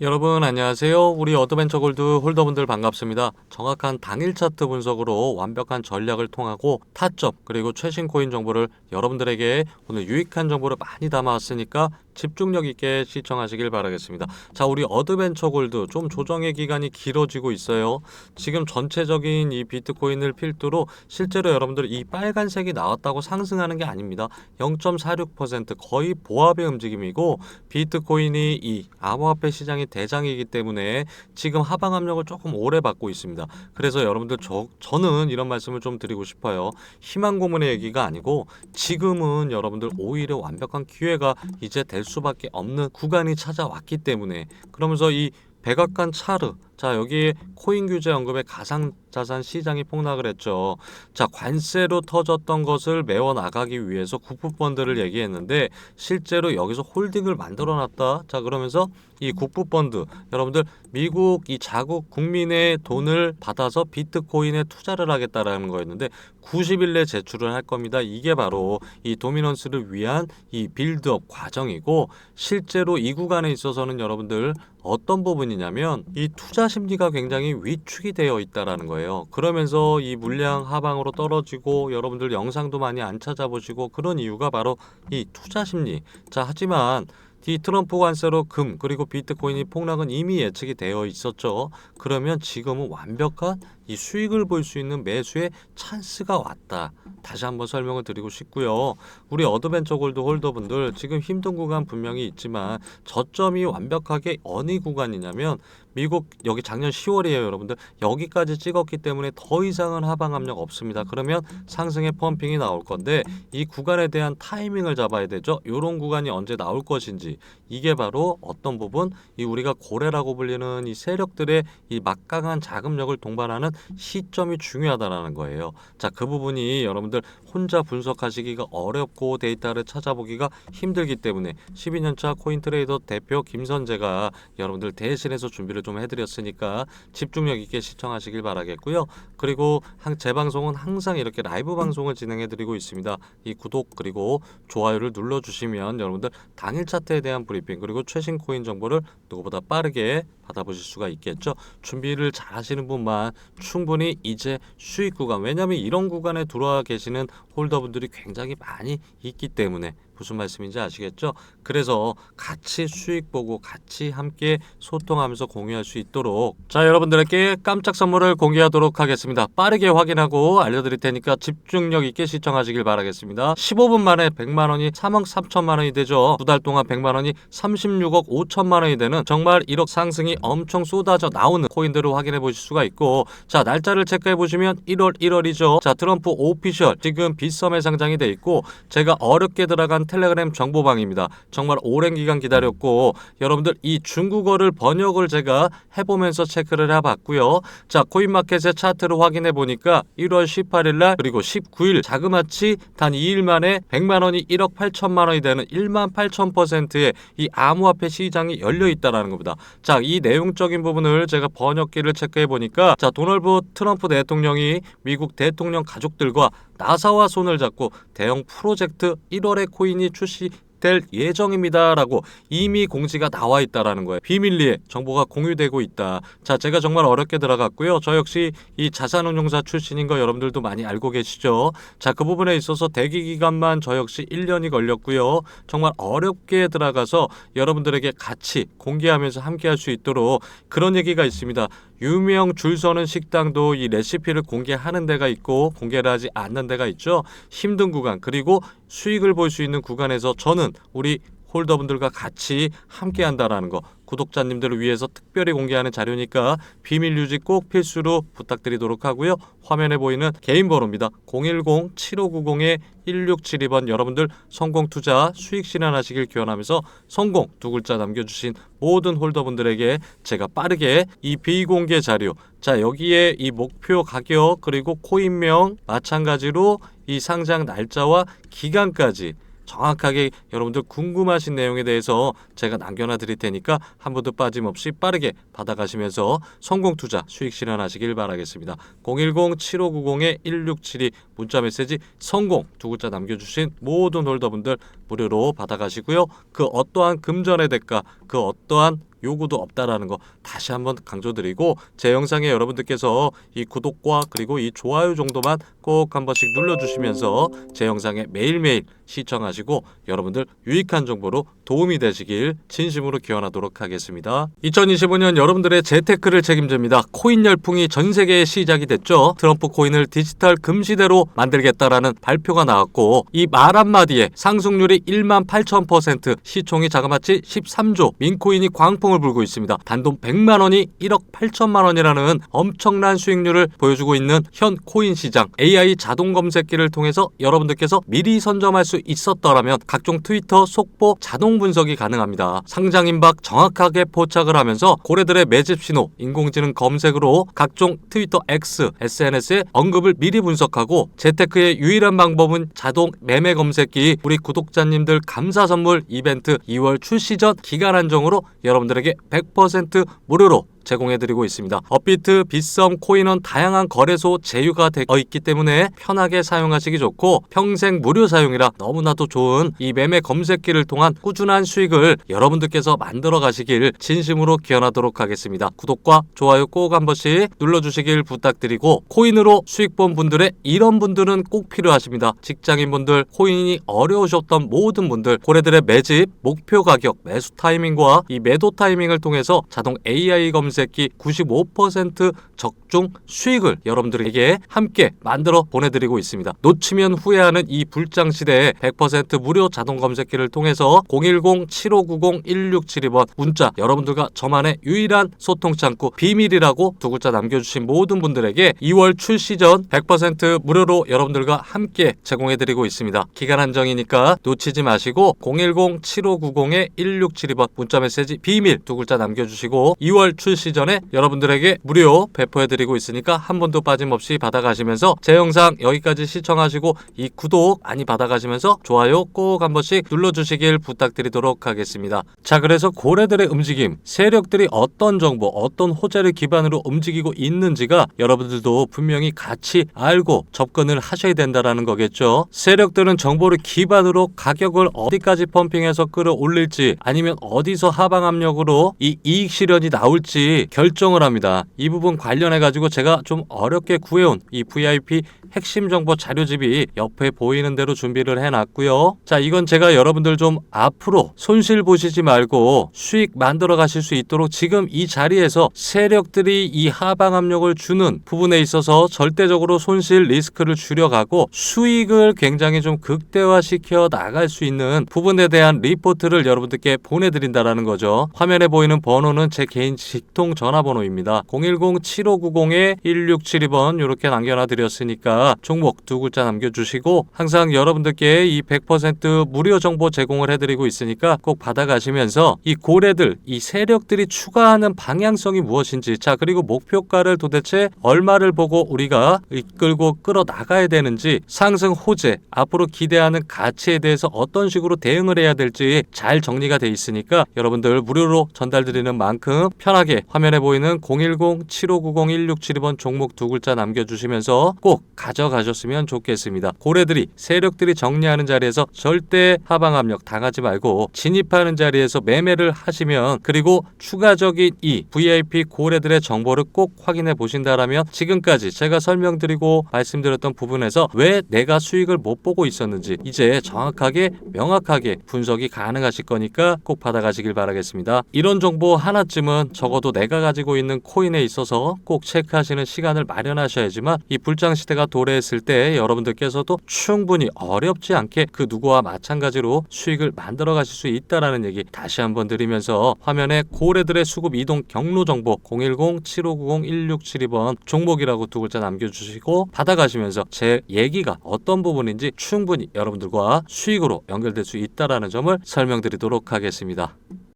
여러분 안녕하세요. 우리 어드벤처 골드 홀더분들 반갑습니다. 정확한 당일 차트 분석으로 완벽한 전략을 통하고 타점 그리고 최신 코인 정보를 여러분들에게 오늘 유익한 정보를 많이 담아왔으니까 집중력 있게 시청하시길 바라겠습니다. 자, 우리 어드벤처 골드 좀 조정의 기간이 길어지고 있어요. 지금 전체적인 이 비트코인을 필두로 실제로 여러분들 이 빨간색이 나왔다고 상승하는 게 아닙니다. 0.46% 거의 보합의 움직임이고 비트코인이 이 암호화폐 시장의 대장이기 때문에 지금 하방 압력을 조금 오래 받고 있습니다. 그래서 여러분들 저, 저는 이런 말씀을 좀 드리고 싶어요. 희망 고문의 얘기가 아니고 지금은 여러분들 오히려 완벽한 기회가 이제 될 수밖에 없는 구간이 찾아왔기 때문에 그러면서 이 백악관 차르 자 여기에 코인 규제 언급에 가상 자산 시장이 폭락을 했죠. 자 관세로 터졌던 것을 메워 나가기 위해서 국부펀드를 얘기했는데 실제로 여기서 홀딩을 만들어 놨다. 자 그러면서 이 국부펀드 여러분들 미국 이 자국 국민의 돈을 받아서 비트코인에 투자를 하겠다라는 거였는데 90일 내 제출을 할 겁니다. 이게 바로 이 도미넌스를 위한 이 빌드업 과정이고 실제로 이 구간에 있어서는 여러분들 어떤 부분이냐면 이 투자 심리가 굉장히 위축이 되어 있다라는 거예요. 그러면서 이 물량 하방으로 떨어지고 여러분들 영상도 많이 안 찾아보시고 그런 이유가 바로 이 투자 심리. 자, 하지만 이 트럼프 관세로 금 그리고 비트코인이 폭락은 이미 예측이 되어 있었죠. 그러면 지금은 완벽한 이 수익을 볼 수 있는 매수의 찬스가 왔다. 다시 한번 설명을 드리고 싶고요. 우리 어드벤처 골드 홀더분들 지금 힘든 구간 분명히 있지만 저점이 완벽하게 어느 구간이냐면 미국 여기 작년 10월이에요, 여러분들. 여기까지 찍었기 때문에 더 이상은 하방 압력 없습니다. 그러면 상승의 펌핑이 나올 건데 이 구간에 대한 타이밍을 잡아야 되죠. 이런 구간이 언제 나올 것인지 이게 바로 어떤 부분 이 우리가 고래라고 불리는 이 세력들의 이 막강한 자금력을 동반하는 시점이 중요하다라는 거예요. 자, 그 부분이 여러분들 혼자 분석하시기가 어렵고 데이터를 찾아보기가 힘들기 때문에 12년차 코인 트레이더 대표 김선재가 여러분들 대신해서 준비를 좀 해드렸으니까 집중력 있게 시청하시길 바라겠고요. 그리고 제 방송은 항상 이렇게 라이브 방송을 진행해드리고 있습니다. 이 구독 그리고 좋아요를 눌러주시면 여러분들 당일 차트에 대한 브리핑 그리고 최신 코인 정보를 누구보다 빠르게 받아보실 수가 있겠죠. 준비를 잘 하시는 분만 충분히 이제 수익 구간 왜냐하면 이런 구간에 들어와 계시는 홀더분들이 굉장히 많이 있기 때문에 무슨 말씀인지 아시겠죠? 그래서 같이 수익 보고 같이 함께 소통하면서 공유할 수 있도록 자 여러분들에게 깜짝 선물을 공개하도록 하겠습니다. 빠르게 확인하고 알려드릴 테니까 집중력 있게 시청하시길 바라겠습니다. 15분 만에 100만 원이 3억 3천만 원이 되죠. 두 달 동안 100만 원이 36억 5천만 원이 되는 정말 1억 상승이 엄청 쏟아져 나오는 코인들을 확인해 보실 수가 있고 자 날짜를 체크해 보시면 1월 1월이죠. 자 트럼프 오피셜 지금 빗썸에 상장이 돼 있고 제가 어렵게 들어간 텔레그램 정보방입니다. 정말 오랜 기간 기다렸고 여러분들 이 중국어를 번역을 제가 해보면서 체크를 해봤고요. 자 코인마켓의 차트를 확인해 보니까 1월 18일 날 그리고 19일 자그마치 단 2일 만에 100만 원이 1억 8천만 원이 되는 1만 8천 퍼센트의 이 암호화폐 시장이 열려 있다라는 겁니다. 자 이 내용적인 부분을 제가 번역기를 체크해 보니까 자 도널드 트럼프 대통령이 미국 대통령 가족들과 나사와 손을 잡고 대형 프로젝트 1월에 코인이 출시 될 예정입니다라고 이미 공지가 나와 있다라는 거예요. 비밀리에 정보가 공유되고 있다. 자, 제가 정말 어렵게 들어갔고요. 저 역시 이 자산운용사 출신인 거 여러분들도 많이 알고 계시죠. 자, 그 부분에 있어서 대기 기간만 저 역시 1년이 걸렸고요. 정말 어렵게 들어가서 여러분들에게 같이 공개하면서 함께 할 수 있도록 그런 얘기가 있습니다. 유명 줄 서는 식당도 이 레시피를 공개하는 데가 있고 공개를 하지 않는 데가 있죠. 힘든 구간 그리고 수익을 볼 수 있는 구간에서 저는 우리 홀더분들과 같이 함께 한다라는 거 구독자님들을 위해서 특별히 공개하는 자료니까 비밀 유지 꼭 필수로 부탁드리도록 하고요. 화면에 보이는 개인 번호입니다. 010-7590-1672번 여러분들 성공 투자 수익 실현하시길 기원하면서 성공 두 글자 남겨주신 모든 홀더분들에게 제가 빠르게 이 비공개 자료 자 여기에 이 목표 가격 그리고 코인명 마찬가지로 이 상장 날짜와 기간까지 정확하게 여러분들 궁금하신 내용에 대해서 제가 남겨놔 드릴 테니까 한 번도 빠짐없이 빠르게 받아가시면서 성공 투자 수익 실현하시길 바라겠습니다. 010-7590-1672 문자 메시지 성공 두 글자 남겨주신 모든 홀더분들 무료로 받아가시고요. 그 어떠한 금전의 대가 그 어떠한 요구도 없다라는 거 다시 한번 강조드리고 제 영상에 여러분들께서 이 구독과 그리고 이 좋아요 정도만 꼭 한 번씩 눌러주시면서 제 영상에 매일매일 시청하시고 여러분들 유익한 정보로 도움이 되시길 진심으로 기원하도록 하겠습니다. 2025년 여러분들의 재테크를 책임집니다. 코인 열풍이 전 세계에 시작이 됐죠. 트럼프 코인을 디지털 금시대로 만들겠다라는 발표가 나왔고 이 말 한마디에 상승률이 1만 8천 퍼센트, 시총이 자그마치 13조, 민코인이 광풍 을 불고 있습니다. 단돈 100만 원이 1억 8천만 원이라는 엄청난 수익률을 보여주고 있는 현 코인 시장. AI 자동 검색기를 통해서 여러분들께서 미리 선점할 수 있었더라면 각종 트위터 속보 자동 분석이 가능합니다. 상장 임박 정확하게 포착을 하면서 고래들의 매집 신호, 인공지능 검색으로 각종 트위터 X, SNS의 언급을 미리 분석하고 재테크의 유일한 방법은 자동 매매 검색기 우리 구독자님들 감사 선물 이벤트 2월 출시 전 기간 한정으로 여러분들 에게 100% 무료로 제공해드리고 있습니다. 업비트, 빗썸, 코인원 다양한 거래소 제휴가 되어 있기 때문에 편하게 사용하시기 좋고 평생 무료 사용이라 너무나도 좋은 이 매매 검색기를 통한 꾸준한 수익을 여러분들께서 만들어 가시길 진심으로 기원하도록 하겠습니다. 구독과 좋아요 꼭 한 번씩 눌러주시길 부탁드리고 코인으로 수익 본 분들의 이런 분들은 꼭 필요하십니다. 직장인분들, 코인이 어려우셨던 모든 분들, 고래들의 매집, 목표 가격, 매수 타이밍과 이 매도 타이밍을 통해서 자동 AI 검색 기 95% 적중 수익을 여러분들에게 함께 만들어 보내드리고 있습니다. 놓치면 후회하는 이 불장 시대에 100% 무료 자동 검색기를 통해서 010-7590-1672번 문자 여러분들과 저만의 유일한 소통 창구 비밀이라고 두 글자 남겨주신 모든 분들에게 2월 출시 전 100% 무료로 여러분들과 함께 제공해드리고 있습니다. 기간 한정이니까 놓치지 마시고 010-7590-1672번 문자 메시지 비밀 두 글자 남겨주시고 2월 출시 전에 여러분들에게 무료 배포해드리고 있으니까 한 번도 빠짐없이 받아가시면서 제 영상 여기까지 시청하시고 이 구독 많이 받아가시면서 좋아요 꼭 한 번씩 눌러주시길 부탁드리도록 하겠습니다. 자 그래서 고래들의 움직임, 세력들이 어떤 정보, 어떤 호재를 기반으로 움직이고 있는지가 여러분들도 분명히 같이 알고 접근을 하셔야 된다라는 거겠죠. 세력들은 정보를 기반으로 가격을 어디까지 펌핑해서 끌어올릴지 아니면 어디서 하방 압력으로 이 이익 실현이 나올지 결정을 합니다. 이 부분 관련해 가지고 제가 좀 어렵게 구해온 이 VIP 핵심 정보 자료집이 옆에 보이는 대로 준비를 해놨고요. 자, 이건 제가 여러분들 좀 앞으로 손실 보시지 말고 수익 만들어 가실 수 있도록 지금 이 자리에서 세력들이 이 하방 압력을 주는 부분에 있어서 절대적으로 손실 리스크를 줄여가고 수익을 굉장히 좀 극대화시켜 나갈 수 있는 부분에 대한 리포트를 여러분들께 보내드린다라는 거죠. 화면에 보이는 번호는 제 개인 직통 전화번호입니다. 010-7590-1672번 이렇게 남겨놔 드렸으니까 종목 두 글자 남겨주시고 항상 여러분들께 이 100% 무료 정보 제공을 해드리고 있으니까 꼭 받아가시면서 이 고래들, 이 세력들이 추가하는 방향성이 무엇인지 자 그리고 목표가를 도대체 얼마를 보고 우리가 이끌고 끌어 나가야 되는지 상승 호재 앞으로 기대하는 가치에 대해서 어떤 식으로 대응을 해야 될지 잘 정리가 돼 있으니까 여러분들 무료로 전달드리는 만큼 편하게 화면에 보이는 010-7590-1672번 종목 두 글자 남겨주시면서 꼭 가져가셨으면 좋겠습니다. 고래들이 세력들이 정리하는 자리에서 절대 하방 압력 당하지 말고 진입하는 자리에서 매매를 하시면 그리고 추가적인 이 VIP 고래들의 정보를 꼭 확인해 보신다라면 지금까지 제가 설명드리고 말씀드렸던 부분에서 왜 내가 수익을 못 보고 있었는지 이제 정확하게 명확하게 분석이 가능하실 거니까 꼭 받아가시길 바라겠습니다. 이런 정보 하나쯤은 적어도 내가 가지고 있는 코인에 있어서 꼭 체크하시는 시간을 마련하셔야지만 이 불장 시대가 도래했을 때 여러분들께서도 충분히 어렵지 않게 그 누구와 마찬가지로 수익을 만들어 가실 수 있다라는 얘기 다시 한번 드리면서 화면에 고래들의 수급 이동 경로 정보 010-7590-1672번 종목이라고 두 글자 남겨주시고 받아가시면서 제 얘기가 어떤 부분인지 충분히 여러분들과 수익으로 연결될 수 있다라는 점을 설명드리도록 하겠습니다.